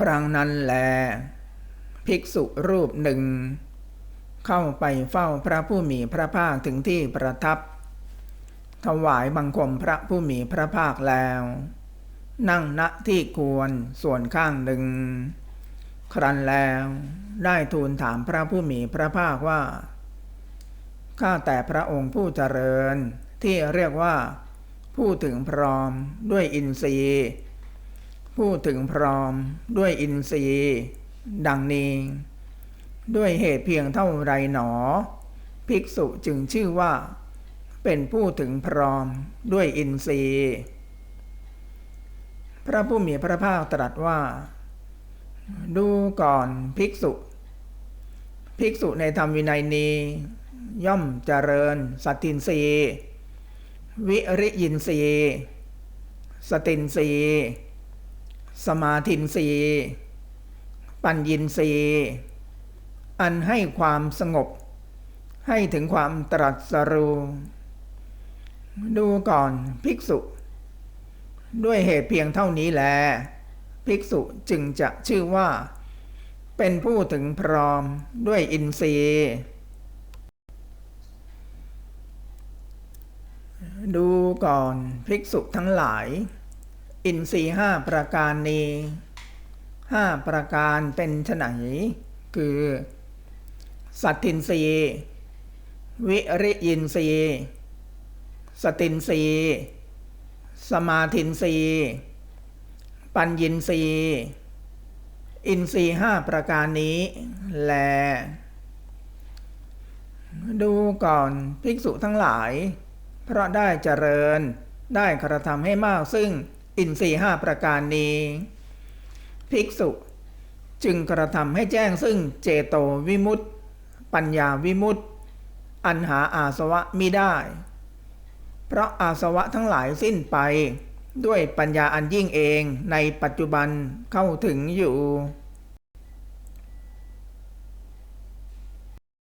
ครั้งนั้นแล ภิกษุรูปหนึ่ง เข้าไปเฝ้าพระผู้มีพระภาคถึงที่ประทับ ถวายบังคมพระผู้มีพระภาคแล้ว นั่งณที่ควรส่วนข้างหนึ่ง ครั้นแล้วได้ทูลถามพระผู้มีพระภาคว่า ข้าแต่พระองค์ผู้เจริญที่เรียกว่า ผู้ถึงพร้อมด้วยอินทรีย์ ผู้ถึงพร้อมด้วยอินทรีย์ ดังนี้ ด้วยเหตุเพียงเท่าไรหนอ ภิกษุจึงชื่อว่า เป็นผู้ถึงพร้อมด้วยอินทรีย์ พระผู้มีพระภาคตรัสว่า ดูก่อนภิกษุ ภิกษุในธรรมวินัยนี้ ย่อมเจริญสัตินรียวิริยินทรียสตินทรีย สมาธินรีปัญญินรีอันให้ความสงบ ให้ถึงความตรัสรู้ดูก่อนภิกษุ ด้วยเหตุเพียงเท่านี้แล ภิกษุจึงจะชื่อว่า เป็นผู้ถึงพร้อมด้วยอินทรีย์ดูก่อนภิกษุทั้งหลาย อินทรีห้าประการนี้ห้าประการเป็นไฉนคือ สัตทินรีวิริยินรีสตินรีสมาธินรีปัญญินรีอินทรีห้าประการนี้แล ดูก่อนภิกษุทั้งหลาย เพราะได้เจริญได้กระทำให้มากซึ่ง อินทรีห้าประการนี้ ภิกษุจึงกระทำให้แจ้งซึ่งเจโตวิมุตติปัญญาวิมุตติอันหาอาสวะมิได้ เพราะอาสวะทั้งหลายสิ้นไปด้วยปัญญาอันยิ่งเองในปัจจุบันเข้าถึงอยู่